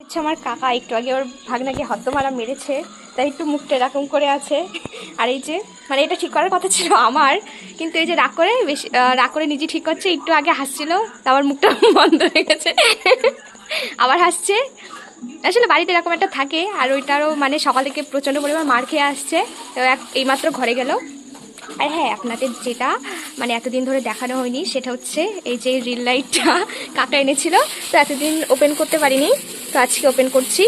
হচ্ছে আমার কাকা। একটু আগে ওর ভাগনাকে হদ্দমারা মেরেছে, তাই একটু মুখটা এরকম করে আছে। আর এই যে মানে এটা ঠিক করার কথা ছিল আমার, কিন্তু এই যে রাগ করে বেশি রাগ করে নিজে ঠিক করছে, একটু আগে হাসছিল তারপর মুখটা বন্ধ হয়ে গেছে। আবার হাসছে। আসলে বাড়িতে এরকম একটা থাকে, আর ওইটারও মানে সকাল থেকে প্রচণ্ড পরিমাণ মার খেয়ে আসছে। তো এক- এইমাত্র ঘরে গেল। আর হ্যাঁ আপনাদের যেটা মানে এতদিন ধরে দেখানো হয়নি, সেটা হচ্ছে এই যে রিল লাইটটা কাকা এনেছিল, তো এতদিন ওপেন করতে পারিনি, তো আজকে ওপেন করছি।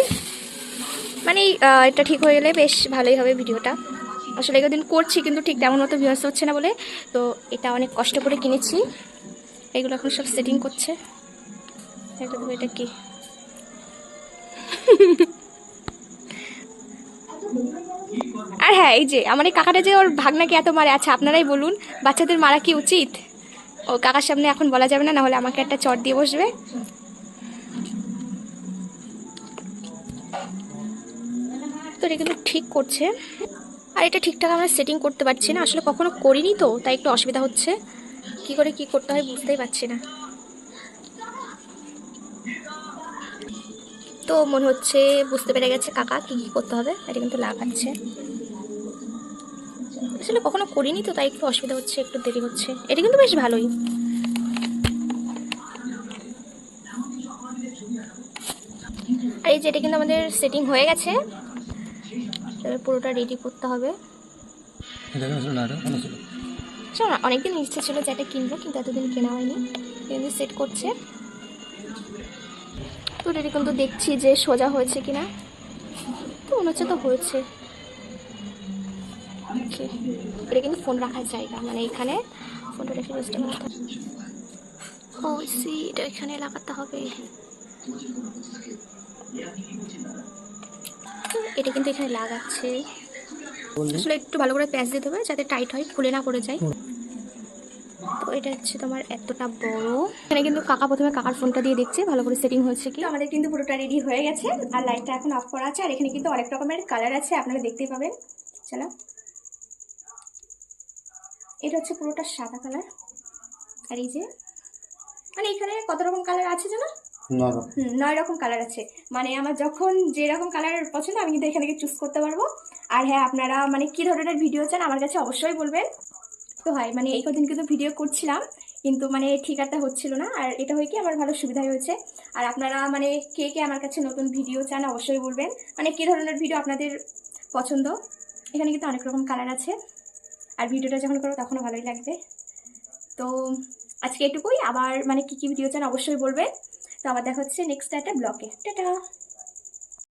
মানে এটা ঠিক হয়ে গেলে বেশ ভালোই হবে ভিডিওটা। আসলে এতদিন করছি, কিন্তু ঠিক তেমন মতো ভিউয়ার্স হচ্ছে না বলে, তো এটা অনেক কষ্ট করে কিনেছি। এগুলো এখন সব সেটিং করছে। এটা কি? আর হ্যাঁ এই যে, আমার এই কাকাটা যে ওর ভাগনাকে এত মারে? আচ্ছা আপনারাই বলুন, বাচ্চাদের মারা কি উচিত? ও কাকার সামনে এখন বলা যাবে না, নাহলে আমাকে একটা চট দিয়ে বসবে। তো কিন্তু ঠিক করছে। আর এটা ঠিকঠাক আমরা সেটিং করতে পারছি না, আসলে কখনো করিনি তো, তাই একটু অসুবিধা হচ্ছে। কি করে কি করতে হয় বুঝতেই পারছি না। তো মনে হচ্ছে বুঝতে পেরে গেছে কাকা কি কি করতে হবে, এটা কিন্তু লাগাচ্ছে আসলে কখনো করিনি তো তাই একটু অসুবিধা হচ্ছে একটু দেরি হচ্ছে। এটা কিন্তু বেশ ভালোই। আর এই যে এটা কিন্তু আমাদের সেটিং হয়ে গেছে। পুরোটা রেডি করতে হবে। অনেকদিন ইচ্ছে ছিল যে এটা কিনবো কিন্তু এতদিন কেনা হয়নি। কিন্তু সেট করছে। তো এটা কিন্তু দেখছি যে সোজা হয়েছে কিনা। তো মনে হচ্ছে তো হয়েছে। এটা কিন্তু ফোন রাখার জায়গা। মানে এখানে ফোনটা রেখে করতে ও সি এটা এখানে লাগাতে হবে। এটা কিন্তু এখানে লাগাচ্ছে। আসলে একটু ভালো করে প্যাচ দিতে হবে যাতে টাইট হয় খুলে না পড়ে যায়। তো এটা হচ্ছে তোমার এতটা বড়। এখানে কিন্তু কাকা প্রথমে কাকার ফোনটা দিয়ে দেখছে ভালো করে সেটিং হয়েছে কি? আমাদের কিন্তু পুরোটা রেডি হয়ে গেছে। আর লাইটটা এখন অফ করা আছে। আর এখানে কিন্তু অনেক রকমের কালার আছে। আপনারা দেখতেই পাবেন। চলো। এটা হচ্ছে পুরোটা সাদা কালার। আর এই যে মানে এখানে কত রকম কালার আছে জানো? হুম, নয় রকম কালার আছে। মানে আমার যখন যে রকম কালার পছন্দ আমি কিন্তু এখানে চুজ করতে পারব। আর হ্যাঁ আপনারা মানে কি ধরনের ভিডিও চান আমার কাছে অবশ্যই বলবেন। তো হয় মানে এই কদিন কিন্তু ভিডিও করছিলাম কিন্তু মানে ঠিক একটা হচ্ছিল না। আর এটা হয়ে কি আমার ভালো সুবিধা হয়েছে। আর আপনারা মানে কে কে আমার কাছে নতুন ভিডিও চান অবশ্যই বলবেন। মানে কি ধরনের ভিডিও আপনাদের পছন্দ? এখানে কিন্তু অনেক রকম কালার আছে। আর ভিডিওটা যখন করো তখনও ভালোই লাগবে। তো আজকে এটুকুই। আবার মানে কী কী ভিডিও চান অবশ্যই বলবে। তো আবার দেখা হচ্ছে নেক্সট একটা ব্লকে টাটা!